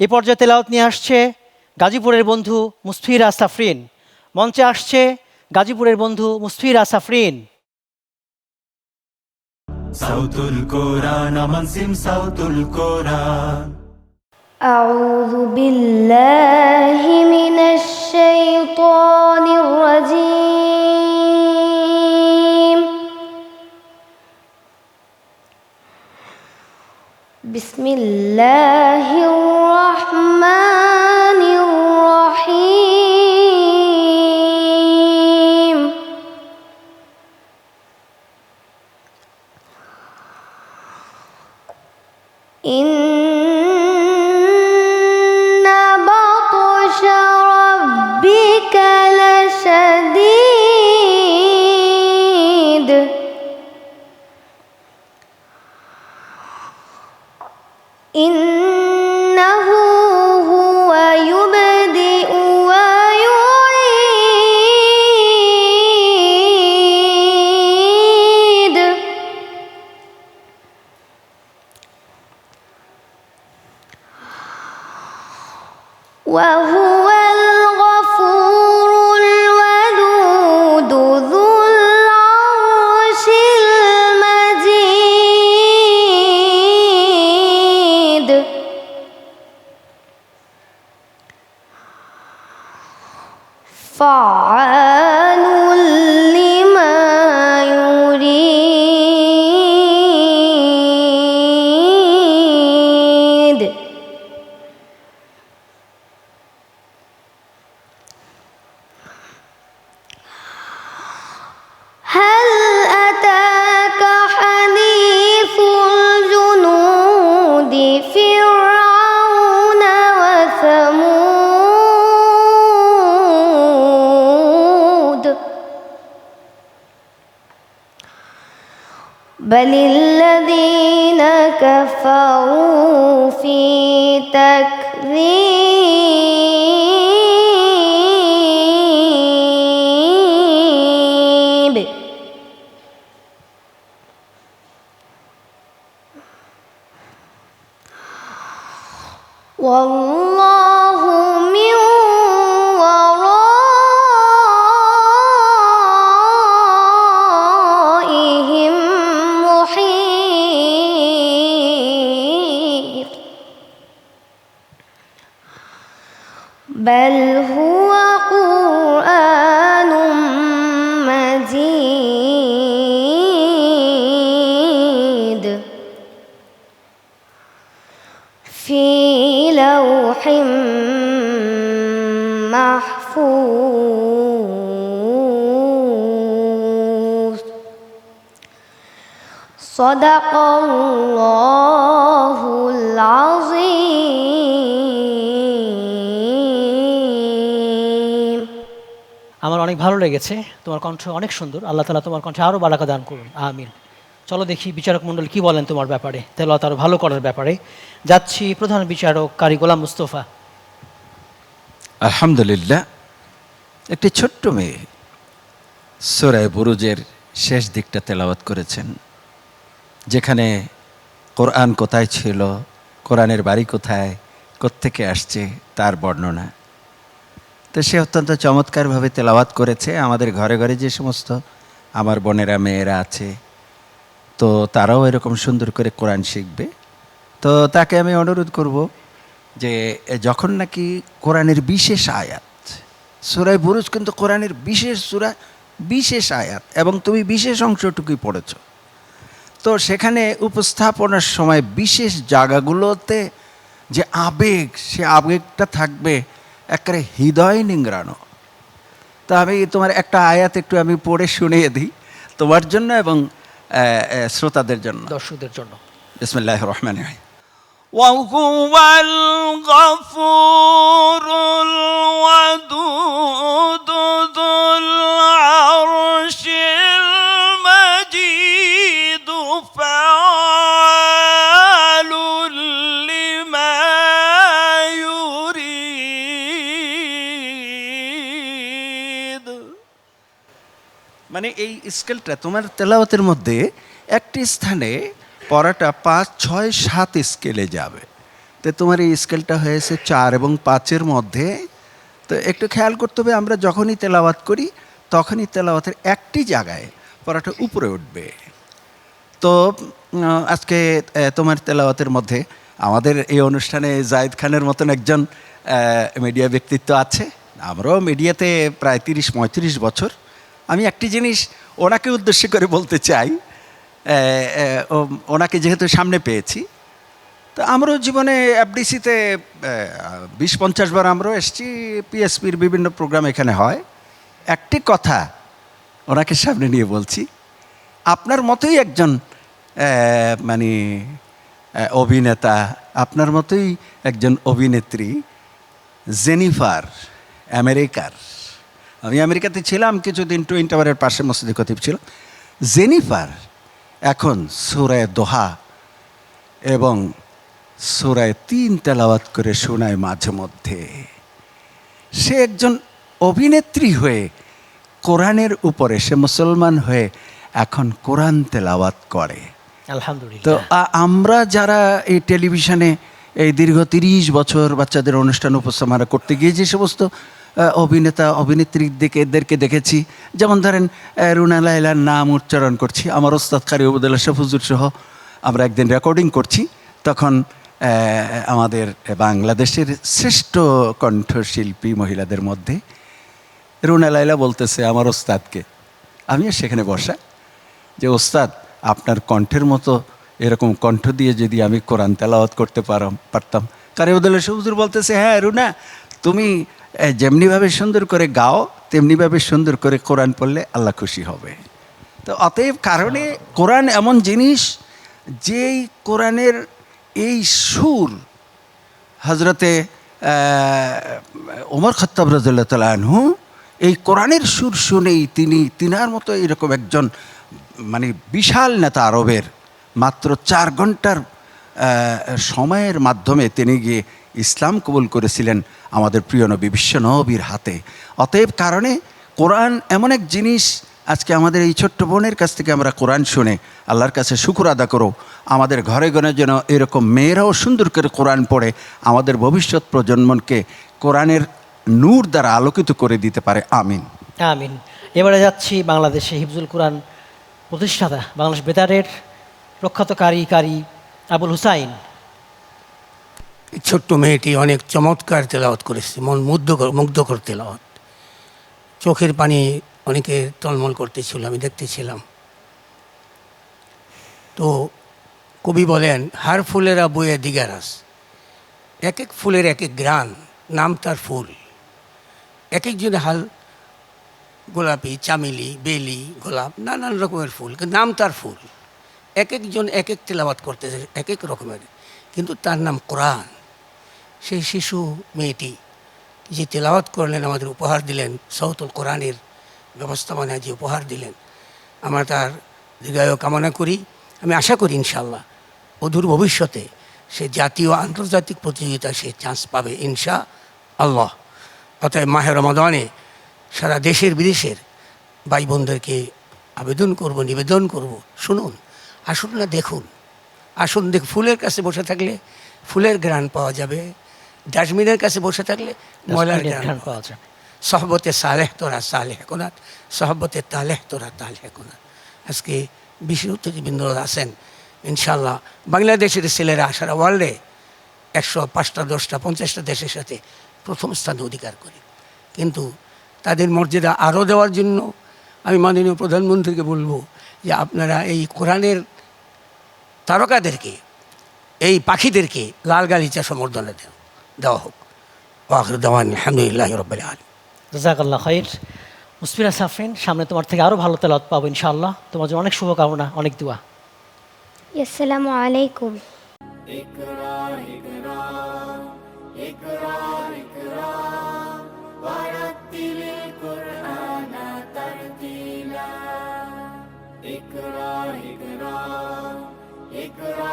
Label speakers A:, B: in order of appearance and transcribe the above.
A: এ পর্যায়ে তেলাওয়াত নিয়ে আসছে গাজীপুরের বন্ধু মুসফির আসাফরিন মঞ্চে আসছে গাজীপুরের বন্ধু মুসফির আসাফরিন
B: صوت القرآن منسم صوت القرآن
C: أعوذ بالله من الشيطان الرجيم بسم الله الرحمن إن بطش ربك لشديد وهو الغفور الودود ذو العرش المجيد. فعال بل الذين كفروا في تكذيب. والله بل هو قرآن مجيد في لوح محفوظ صدق الله العظيم
A: অনেক ভালো লেগেছে। তোমার কণ্ঠ অনেক সুন্দর। আল্লাহ তালা তোমার কণ্ঠে আরও বারাকা দান করুন। আমিন। চলো দেখি বিচারক মণ্ডল কি বলেন তোমার ব্যাপারে। তেলাওয়াত আরও ভালো করার ব্যাপারে। যাচ্ছি প্রধান বিচারক কারি গোলাম মুস্তফা।
D: আলহামদুলিল্লাহ, একটি ছোট্ট মেয়ে সোরায় বুরুজের শেষ দিকটা তেলাওয়াত করেছেন, যেখানে কোরআন কোথায় ছিল, কোরআনের বাড়ি কোথায়, কোত্থেকে আসছে, তার বর্ণনা। তো সে অত্যন্ত চমৎকারভাবে তেলাওয়াত করেছে। আমাদের ঘরে ঘরে যে সমস্ত আমার বোনেরা, মেয়েরা আছে, তো তারাও এরকম সুন্দর করে কোরআন শিখবে। তো তাকে আমি অনুরোধ করব যে, যখন নাকি কোরআনের বিশেষ আয়াত, সুরায় বুরুজ কিন্তু কোরআনের বিশেষ সুরা, বিশেষ আয়াত, এবং তুমি বিশেষ অংশটুকুই পড়েছ। তো সেখানে উপস্থাপনার সময় বিশেষ জায়গাগুলোতে যে আবেগ, সে আবেগটা থাকবে একেবারে হৃদয় নিংড়ানো তো আমি তোমার একটা আয়াত একটু আমি পড়ে শুনিয়ে দিই তোমার জন্য এবং আহ, আহ, শ্রোতাদের জন্য
A: দর্শকদের জন্য
D: বিসমুল্লাহ রহমান
B: وهو الغفور الودود
D: মানে এই স্কেলটা তোমার তেলাওয়াতের মধ্যে একটি স্থানে পড়াটা পাঁচ, ছয়, সাত স্কেলে যাবে। তো তোমার এই স্কেলটা হয়েছে চার এবং পাঁচের মধ্যে। তো একটু খেয়াল করতে হবে, আমরা যখনই তেলাওয়াত করি, তখনই তেলাওয়াতের একটি জায়গায় পড়াটা উপরে উঠবে। তো আজকে তোমার তেলাওয়াতের মধ্যে আমাদের এই অনুষ্ঠানে জায়েদ খানের মতন একজন মিডিয়া ব্যক্তিত্ব আছে। আমরাও মিডিয়াতে প্রায় তিরিশ, পঁয়ত্রিশ বছর আমি একটি জিনিস ওনাকে উদ্দেশ্য করে বলতে চাই ওনাকে যেহেতু সামনে পেয়েছি, তো আমরাও জীবনে এফডিসিতে বিশ পঞ্চাশ বার আমরাও এসেছি, পিএসপির বিভিন্ন প্রোগ্রাম এখানে হয়। একটি কথা ওনাকে সামনে নিয়ে বলছি, আপনার মতোই একজন মানে অভিনেতা, আপনার মতোই একজন অভিনেত্রী, জেনিফার, আমেরিকার। আমি আমেরিকাতে ছিলাম কিছুদিন টুইন টাওয়ারের পাশে মসজিদে খতিব ছিল। জেনিফার এখন সুরায় দোহা এবং সুরায় তিন তেলাওয়াত করে শোনায় মাঝে মধ্যে। সে একজন অভিনেত্রী হয়ে কোরআনের উপরে সে মুসলমান হয়ে এখন কোরআন তেলাওয়াত করে। তো
A: আলহামদুলিল্লাহ
D: আ- আমরা যারা এই টেলিভিশনে এই দীর্ঘ তিরিশ বছর বাচ্চাদের অনুষ্ঠান উপস্থাপনা করতে গিয়ে যে সমস্ত আহ, অভিনেত্রীর দিকে এদেরকে দেখেছি। যেমন ধরেন রুনা লাইলার নাম উচ্চারণ করছি। আমার ওস্তাদ কারি উবুদুল্লাহ শফুজুর সহ আমরা একদিন রেকর্ডিং করছি। তখন আমাদের বাংলাদেশের শ্রেষ্ঠ কণ্ঠশিল্পী মহিলাদের মধ্যে রুনা লাইলা বলতেছে আমার ওস্তাদকে। আমিও সেখানে বসা। যে ওস্তাদ আপনার কণ্ঠের মতো এরকম কণ্ঠ দিয়ে যদি আমি কোরআন তেলাওয়াত করতে পারতাম। কারিউদ্দৌলা সবুজুর বলতেছে হ্যাঁ রুনা তুমি যেমনিভাবে সুন্দর করে গাও, তেমনিভাবে সুন্দর করে কোরআন পড়লে আল্লাহ খুশি হবে। তো অতএব কারণে কোরআন এমন জিনিস, যেই কোরআনের এই সুর হজরতে ওমর খত্তাব রাজুল্লাহ আনহু, এই কোরআনের সুর শুনেই তিনি, তিনার মতো এরকম একজন মানে বিশাল নেতা আরবের, মাত্র চার ঘণ্টার সময়ের মাধ্যমে তিনি গিয়ে ইসলাম কবুল করেছিলেন আমাদের প্রিয় নবী বিশ্ব নবীর হাতে। অতএব কারণে কোরআন এমন এক জিনিস, আজকে আমাদের এই ছোট্ট বোনের কাছ থেকে আমরা কোরআন শুনে আল্লাহর কাছে শুকুর আদা করো। আমাদের ঘরে ঘরে যেন এরকম মেয়েরাও সুন্দর করে কোরআন পড়ে, আমাদের ভবিষ্যৎ প্রজন্মকে কোরআনের নূর দ্বারা আলোকিত করে দিতে পারে। আমিন।
A: আমিন। এবারে যাচ্ছি বাংলাদেশে হিফজুল কোরআন প্রতিষ্ঠাতা, বাংলাদেশ বেতারের প্রখ্যাত কারি কারি আবুল হুসাইন।
E: ছোট্ট মেয়েটি অনেক চমৎকার তেলাওয়াত করেছে, মন মুগ্ধ কর- মুগ্ধকর তেলাওয়াত। চোখের পানি অনেকে টলমল করতেছিল, আমি দেখতেছিলাম। তো কবি বলেন, হার ফুলেরা বইয়ে দিগারাস। এক এক ফুলের এক এক গ্রান নাম তার ফুল। এক একজন হাল, গোলাপি, চামেলি, বেলি, গোলাপ, নানান রকমের ফুল নাম তার ফুল। এক একজন এক এক তেলাবাত করতেছে এক এক রকমের। কিন্তু তার নাম কোরআন। সেই শিশু মেয়েটি যে তেলাওয়াত করলেন, আমাদের উপহার দিলেন সৌতুল কোরআনের ব্যবস্থাপনায় যে উপহার দিলেন, আমরা তার দীর্ঘায়ু কামনা করি। আমি আশা করি ইনশাল্লাহ অদূর ভবিষ্যতে সে জাতীয় আন্তর্জাতিক প্রতিযোগিতায় সে চান্স পাবে ইনশা আল্লাহ অতএব মাহের রমাদানে সারা দেশের, বিদেশের ভাই বোনদেরকে আবেদন করব, নিবেদন করব। শুনুন, আসুন না দেখুন। আসুন দেখ ফুলের কাছে বসে থাকলে ফুলের গ্রান পাওয়া যাবে। ডাস্টবিনের কাছে বসে থাকলে ময়লার পাওয়া সহবতে সালেহ তোরা সালেহ কোনাত সহবতে তালেহ তোরা তালেহ কোনাত। আজকে বিশেষ অতিথিবৃন্দ আছেন ইনশাল্লাহ বাংলাদেশের ছেলেরা সারা ওয়ার্ল্ডে একশো পাঁচটা দশটা পঞ্চাশটা দেশের সাথে প্রথম স্থান অধিকার করে। কিন্তু তাদের মর্যাদা আরও দেওয়ার জন্য আমি মাননীয় প্রধানমন্ত্রীকে বলব যে আপনারা এই কোরআনের তারকাদেরকে এই পাখিদেরকে লাল গালিচা সম্বর্ধনা দেওয়া দেওয়া হোক। ওয়াকর দেওয়ান আলহামদুলিল্লাহ রব্বাল আলম
A: জাজাকাল্লাহ খাইর। মুসফিরা সাফরিন সামনে তোমার থেকে আরও ভালো তেলত পাবো ইনশাআল্লাহ। তোমার জন্য অনেক শুভকামনা অনেক দোয়া।
C: আসসালামু আলাইকুম।
B: ইকরা ইকরা